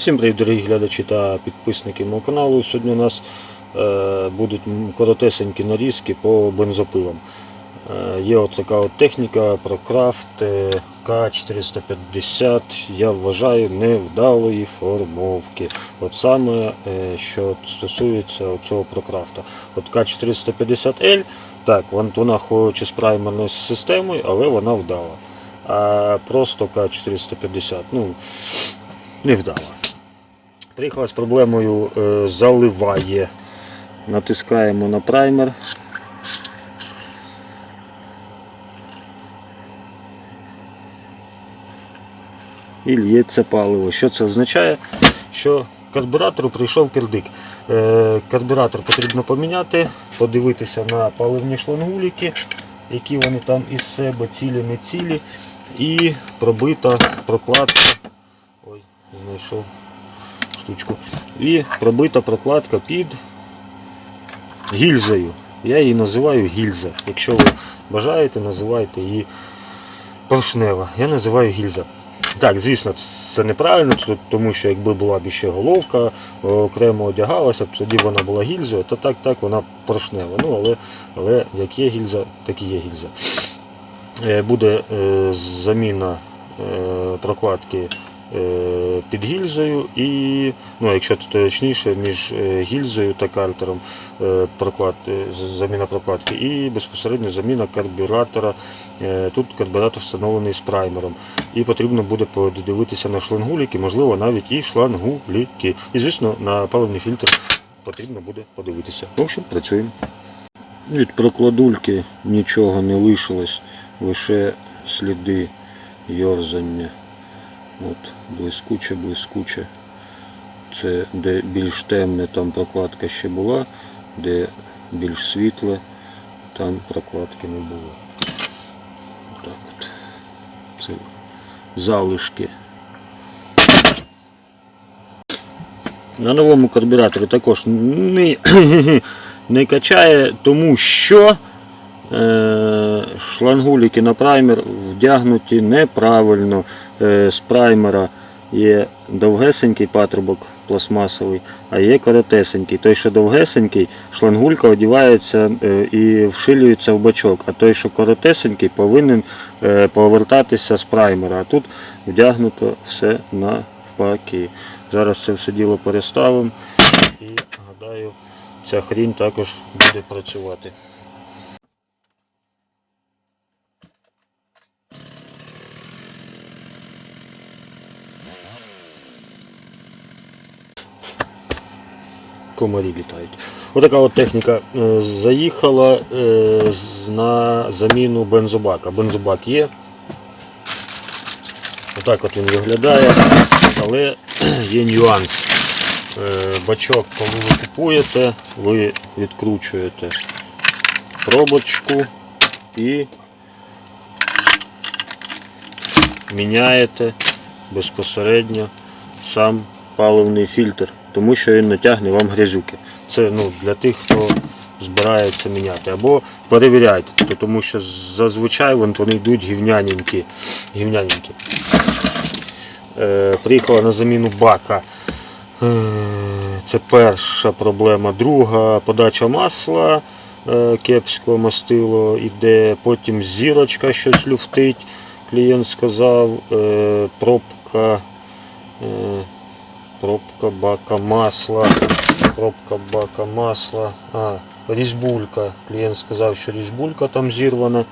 Всім привіт, дорогі глядачі та підписники мого каналу. Сьогодні у нас е, будуть коротесенькі нарізки по бензопилам. Е, є от така от техніка ProCraft е, К450, я вважаю, невдалої формовки. От саме, е, що стосується цього ProCraft. От К450L, так, вона хоч і з праймерною системою, але вона вдала. А просто К450, ну, не вдала. Приїхала з проблемою е, заливає. Натискаємо на праймер. І лється паливо. Що це означає? Що карбюратору прийшов кирдик. Е, карбюратор потрібно поміняти, подивитися на паливні шлангуліки, які вони там із себе цілі, не цілі. І пробита прокладка. Ой, знайшов штучку. І пробита прокладка під гільзою. Я її називаю гільза. Якщо ви бажаєте, називайте її поршнева. Я називаю гільза. Так, звісно, це неправильно, тому що якби була б ще головка, е, окремо одягалася, б, тоді вона була гільзою, то так, так, вона поршнева. Ну, але, але як є гільза, так і є гільза. Е, Буде е, заміна е, прокладки під гільзою і, ну, якщо точніше, між е, гільзою та картером е, проклад, е, заміна прокладки і безпосередньо заміна карбюратора. Е, Тут карбюратор встановлений з праймером. І потрібно буде подивитися на шлангуліки, можливо, навіть і шлангуліки. І, звісно, на паливний фільтр потрібно буде подивитися. В общем, працюємо. Від прокладульки нічого не лишилось, лише сліди йорзання. От, блискуче, блискуче. Це де більш темне, там прокладка ще була, де більш світле, там прокладки не було. Так от. Це залишки. На новому карбюраторі також не, не качає, тому що е, шлангуліки на праймер вдягнуті неправильно. Е, з праймера є довгесенький патрубок пластмасовий, а є коротесенький. Той, що довгесенький, шлангулька одівається е, і вшилюється в бачок, а той, що коротесенький, повинен е, повертатися з праймера. А тут вдягнуто все навпаки. Зараз це все діло переставимо і гадаю, ця хрінь також буде працювати. Комарі літають. Отака от техніка е, заїхала е, на заміну бензобака. Бензобак є. Отак от він виглядає, але є нюанс. Е, Бачок, коли ви купуєте, ви відкручуєте пробочку і міняєте безпосередньо сам паливний фільтр, тому що він натягне вам грязюки. Це ну, для тих, хто збирається міняти. Або перевіряйте, тобто, тому що зазвичай вон вони йдуть гівняненькі. гівняненькі. Е, приїхала на заміну бака. Е, Це перша проблема. Друга подача масла е, кепського мастило іде, потім зірочка щось люфтить. Клієнт сказав, е, пробка, е, пробка бака масла, пробка бака масла, а, різьбулька. Клієнт сказав, що різьбулька там зірвана.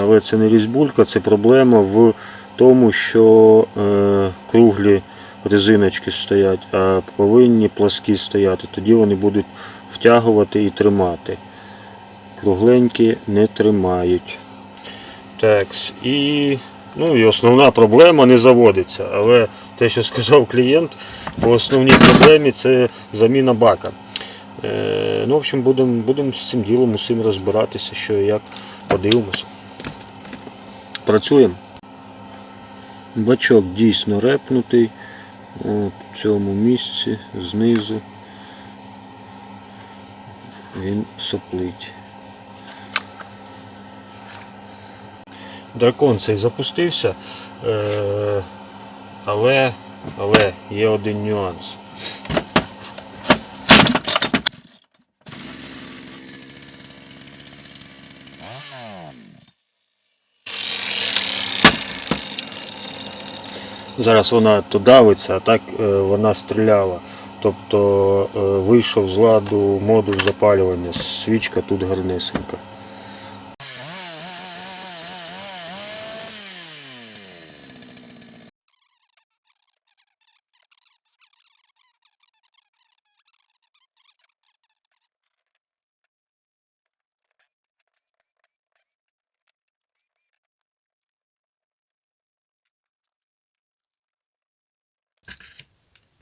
Але це не різьбулька, це проблема в тому, що е, круглі резиночки стоять, а повинні пласкі стояти. Тоді вони будуть втягувати і тримати. Кругленькі не тримають. Так, і, ну, і основна проблема не заводиться. Але те, що сказав клієнт, по основній проблемі це заміна бака. Е, ну, в общем, будемо будем з цим ділом усім розбиратися, що і як подивимося. Працюємо. Бачок дійсно репнутий. От, в цьому місці знизу він соплить. Дракон цей запустився, е, але Але є один нюанс. Зараз вона то давиться, а так е, вона стріляла. Тобто е, вийшов з ладу модуль запалювання, свічка тут гарнесенька.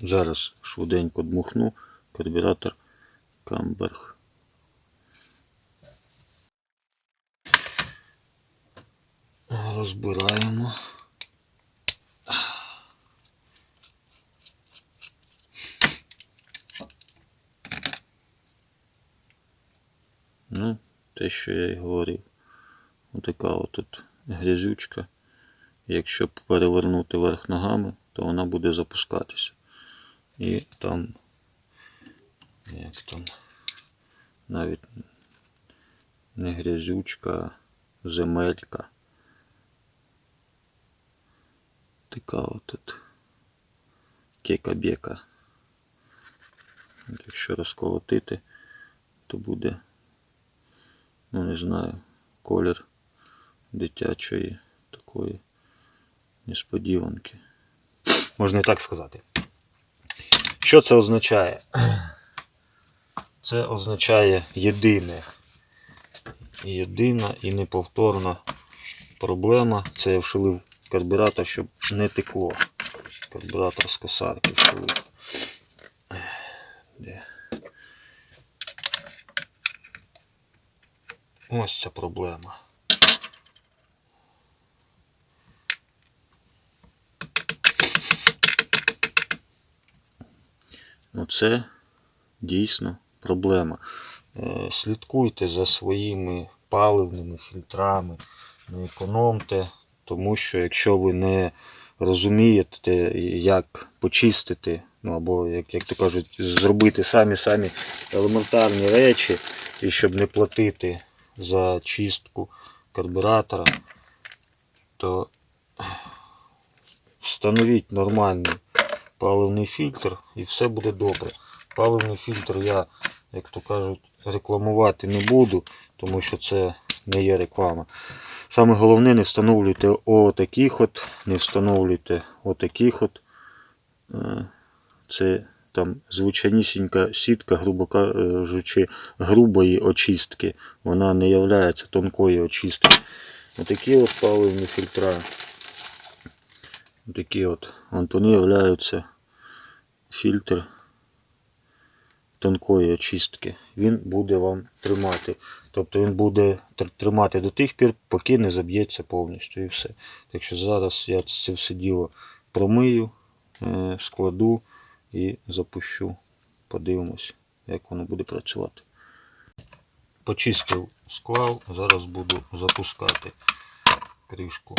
Зараз швиденько дмухну карбюратор Камберг. Розбираємо. Ну, те, що я й говорив. Отака отут грязючка. Якщо перевернути верх ногами, то вона буде запускатися. І там, як там, навіть не грязючка, земелька. Така отут кека-бека. Якщо розколотити, то буде, ну не знаю, колір дитячої такої несподіванки. Можна і так сказати. Що це означає? Це означає єдине. Єдина і неповторна проблема. Це я вшилив карбюратор, щоб не текло. Карбюратор з косарки вшилив. Де? Ось ця проблема. Оце дійсно проблема. Е, Слідкуйте за своїми паливними фільтрами, не економте, тому що якщо ви не розумієте, як почистити, ну або, як, як то кажуть, зробити самі-самі елементарні речі, і щоб не платити за чистку карбюратора, то встановіть нормальний паливний фільтр і все буде добре. Паливний фільтр я, як то кажуть, рекламувати не буду, тому що це не є реклама. Саме головне не встановлюйте отаких от, не встановлюйте отаких от. Е, Це там звичайнісінька сітка, грубо кажучи, грубої очистки. Вона не є тонкою очисткою. Отакі от паливні фільтра. Такі от вони являються фільтр тонкої очистки. Він буде вам тримати. Тобто він буде тримати до тих пір, поки не заб'ється повністю і все. Так що зараз я це все діло промию, е, складу і запущу. Подивимось, як воно буде працювати. Почистив склав, зараз буду запускати кришку.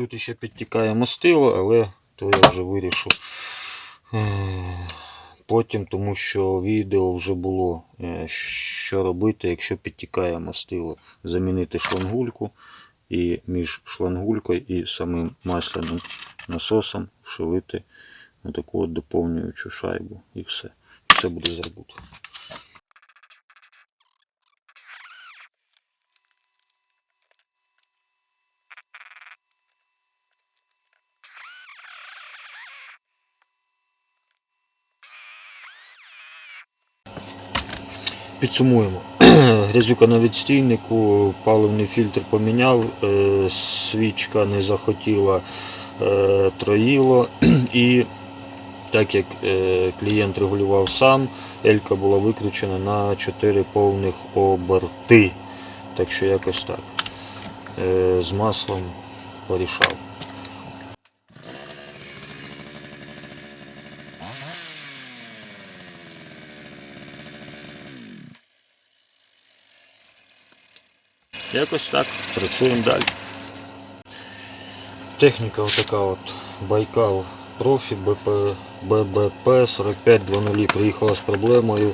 Тут ще підтікає мастило, але то я вже вирішу е, потім, тому що відео вже було, е, що робити, якщо підтікає мастило. Замінити шлангульку і між шлангулькою і самим масляним насосом вшивити таку от доповнюючу шайбу і все. І все буде зробити. Підсумуємо. Грязюка на відстійнику, паливний фільтр поміняв, е, свічка не захотіла е, троїло. І так як е, клієнт регулював сам, Елька була виключена на 4 повних оберти. Так що якось так. З маслом порішав. Якось так, працюємо далі. Техніка отака от Байкал Профі БП, ББП 4520 приїхала з проблемою,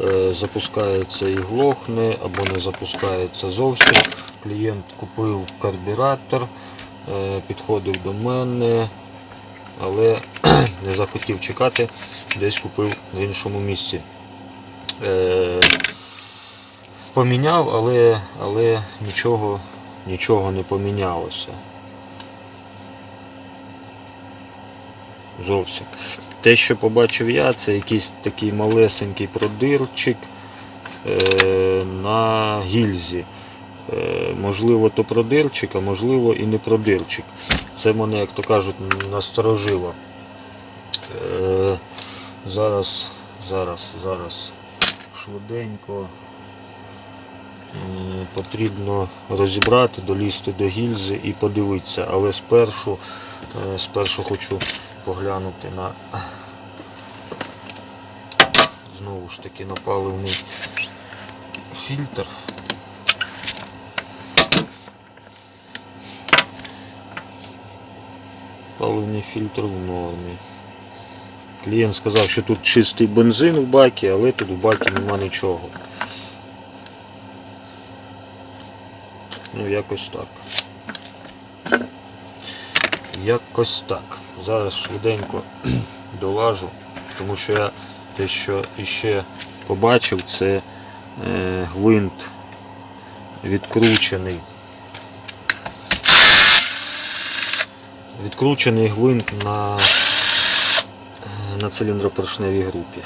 е, запускається і глохне або не запускається зовсім. Клієнт купив карбюратор, е, підходив до мене, але не захотів чекати, десь купив в іншому місці. Поміняв, але, але нічого, нічого не помінялося. Зовсім. Те, що побачив я, це якийсь такий малесенький продирчик е, на гільзі. Е, можливо, то продирчик, а можливо і не продирчик. Це мене, як то кажуть, насторожило. Е, зараз, зараз, зараз швиденько. Потрібно розібрати, долізти до гільзи і подивитися. Але спершу, е, спершу хочу поглянути на знову ж таки на паливний фільтр. Паливний фільтр в нормі. Клієнт сказав, що тут чистий бензин в бакі, але тут в бакі нема нічого. Ну, якось так. Якось так. Зараз швиденько долажу, тому що я те, що іще побачив, це е, гвинт відкручений. Відкручений гвинт на, на циліндропоршневій групі.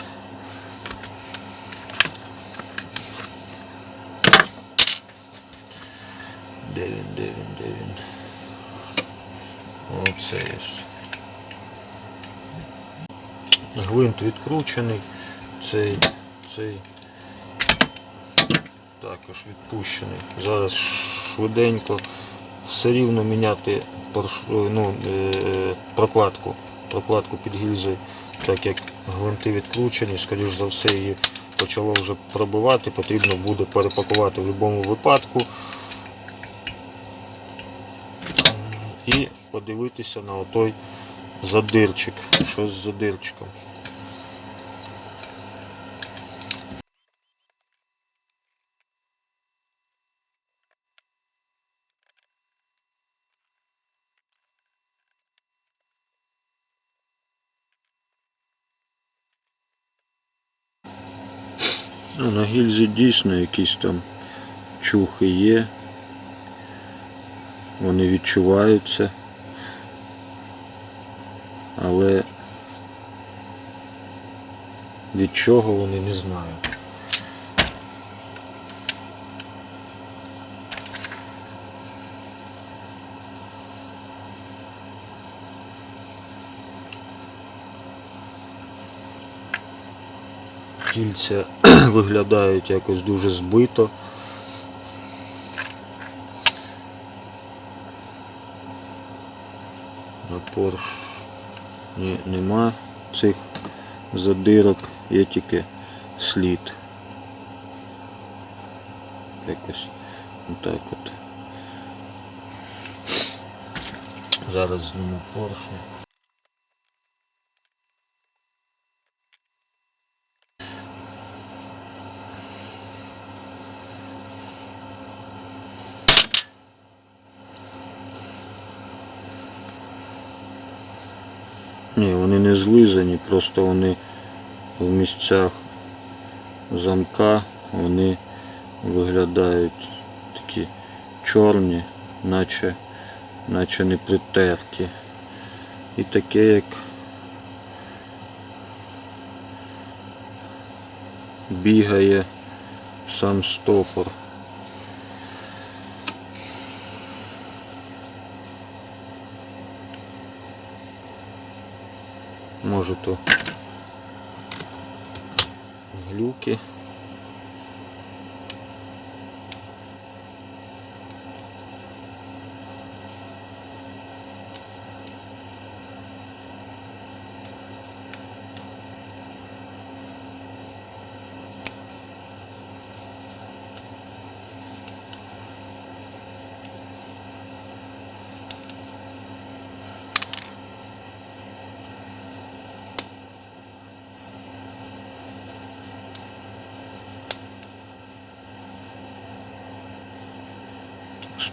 Де він, де він, де він? Оце є. Гвинт відкручений, цей, цей також відпущений. Зараз швиденько все рівно міняти ну, е, прокладку, прокладку під гільзою, так як гвинти відкручені, скоріш за все її почало вже пробивати, потрібно буде перепакувати в будь-якому випадку і подивитися на отой задирчик, що з задирчиком. Ну, на гільзі дійсно якісь там чухи є. Вони відчуваються. Але від чого вони не знаю. Кільця виглядають якось дуже збито. На Порш ні, нема цих задирок, є тільки слід. Якось отак от. Зараз зніму поршня. Ні, вони не злизані, просто вони в місцях замка вони виглядають такі чорні, наче, наче не притерті. І таке як бігає сам стопор. Може то глюки.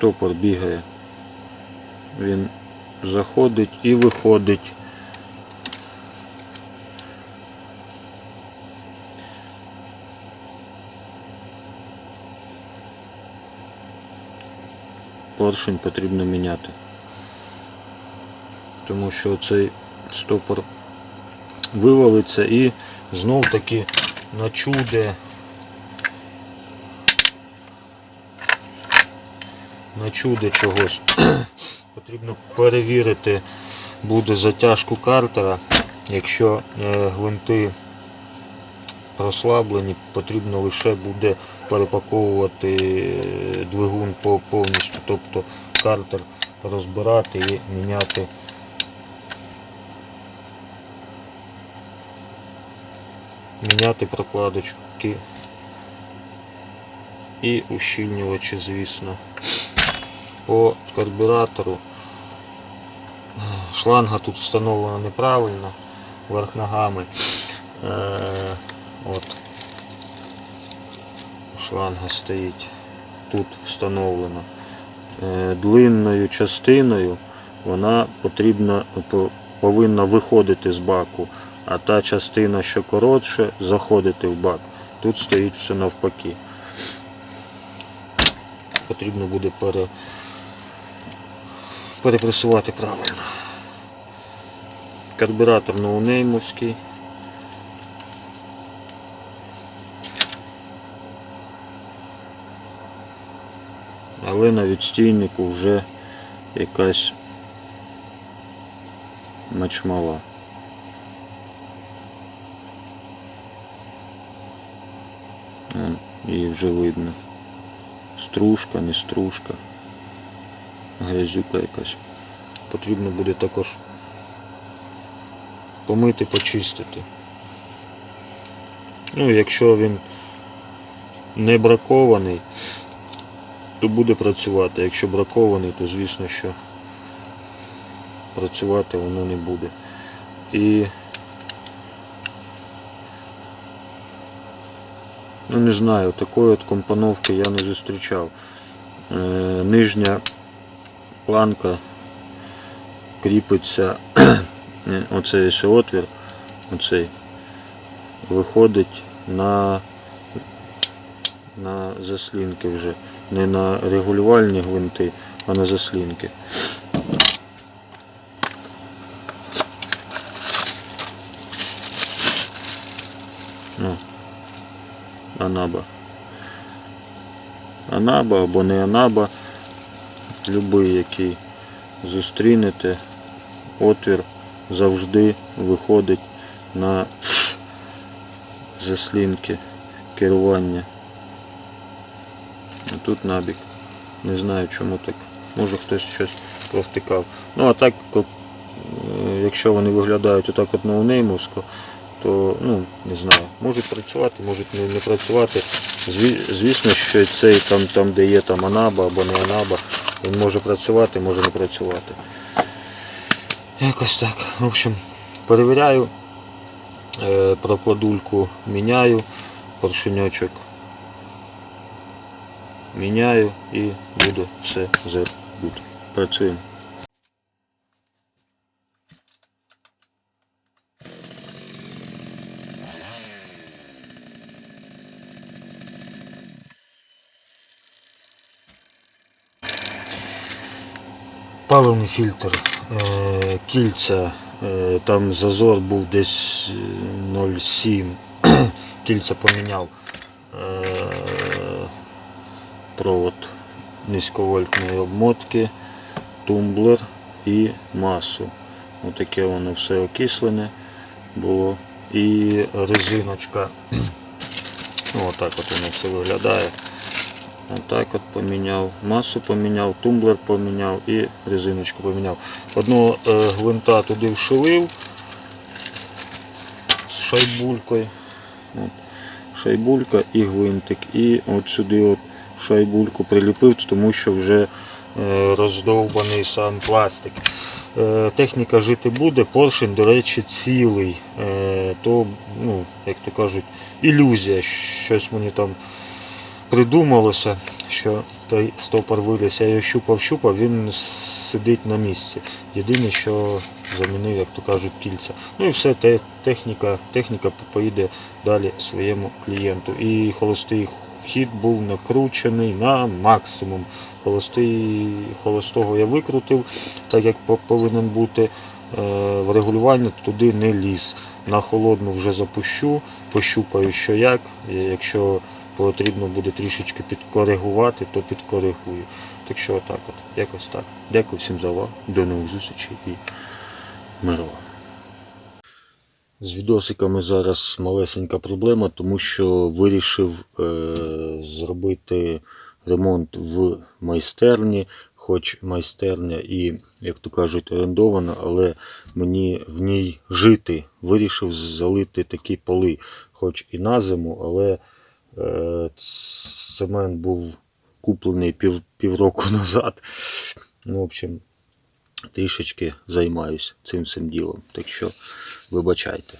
Стопор бігає. Він заходить і виходить. Поршень потрібно міняти. Тому що цей стопор вивалиться і знов таки начуде начуде чогось. Потрібно перевірити буде затяжку картера. Якщо е, гвинти прослаблені, потрібно лише буде перепаковувати е, двигун повністю, тобто картер розбирати і міняти. Міняти прокладочки і ущільнювачі, звісно. По карбюратору шланга тут встановлена неправильно, верх ногами. Е, от. Шланга стоїть. Тут встановлена. Е, длинною частиною вона потрібна, повинна виходити з баку, а та частина, що коротше, заходити в бак. Тут стоїть все навпаки. Потрібно буде пере, перепресувати правильно. Карбюратор ноунеймовський. Але на відстійнику вже якась мачмала. Вон, Її вже видно. Стружка, не стружка. Грязюка якась. Потрібно буде також помити, почистити. Ну, якщо він не бракований, то буде працювати. Якщо бракований, то звісно, що працювати воно не буде. І ну не знаю, такої от компоновки я не зустрічав. Е, нижня планка кріпиться, оцей ось отвір, оцей, виходить на, на заслінки вже. Не на регулювальні гвинти, а на заслінки. Ну, анаба. Анаба або не анаба. Любий, який зустрінете, отвір завжди виходить на заслінки керування. А тут набік. Не знаю чому так. Може хтось щось провтикав. Ну а так, е, якщо вони виглядають отак от ноунеймовсько, то ну, не знаю, можуть працювати, можуть не, не працювати. Зві- Звісно, що цей там, там, де є там анаба або не анаба, він може працювати, може не працювати. Якось так. В общем, перевіряю, е, прокладульку міняю, поршеньочок міняю і буде все забути. Працюємо. Паливний фільтр, е, кільця, е, там зазор був десь е, 0,7. Кільця поміняв. Е, провод низьковольтної обмотки, тумблер і масу. Отаке воно все окислене було. І резиночка. Отак от воно все виглядає. Отак от поміняв, масу поміняв, тумблер поміняв і резиночку поміняв. Одного е, гвинта туди вшилив з шайбулькою. От. Шайбулька і гвинтик. І от сюди от шайбульку приліпив, тому що вже е, роздовбаний сам пластик. Е, техніка жити буде, поршень, до речі, цілий. То, ну, як то кажуть, ілюзія. Щось мені там придумалося, що той стопор виліз, я його щупав-щупав, він сидить на місці. Єдине, що замінив, як то кажуть, кільця. Ну і все, те, техніка, техніка поїде далі своєму клієнту. І холостий хід був накручений на максимум. Холостий, холостого я викрутив, так як повинен бути. Е, В регулювання туди не ліз. На холодну вже запущу, пощупаю, що як. Якщо потрібно буде трішечки підкоригувати, то підкоригую. Так що отак от, якось так. Дякую всім за увагу. До нових зустрічей і миру. З відосиками зараз малесенька проблема, тому що вирішив е, зробити ремонт в майстерні, хоч майстерня і, як то кажуть, орендована, але мені в ній жити. Вирішив залити такі поли, хоч і на зиму, але цемент був куплений пів, півроку назад. Ну, в общем, трішечки займаюся цим цим ділом. Так що вибачайте.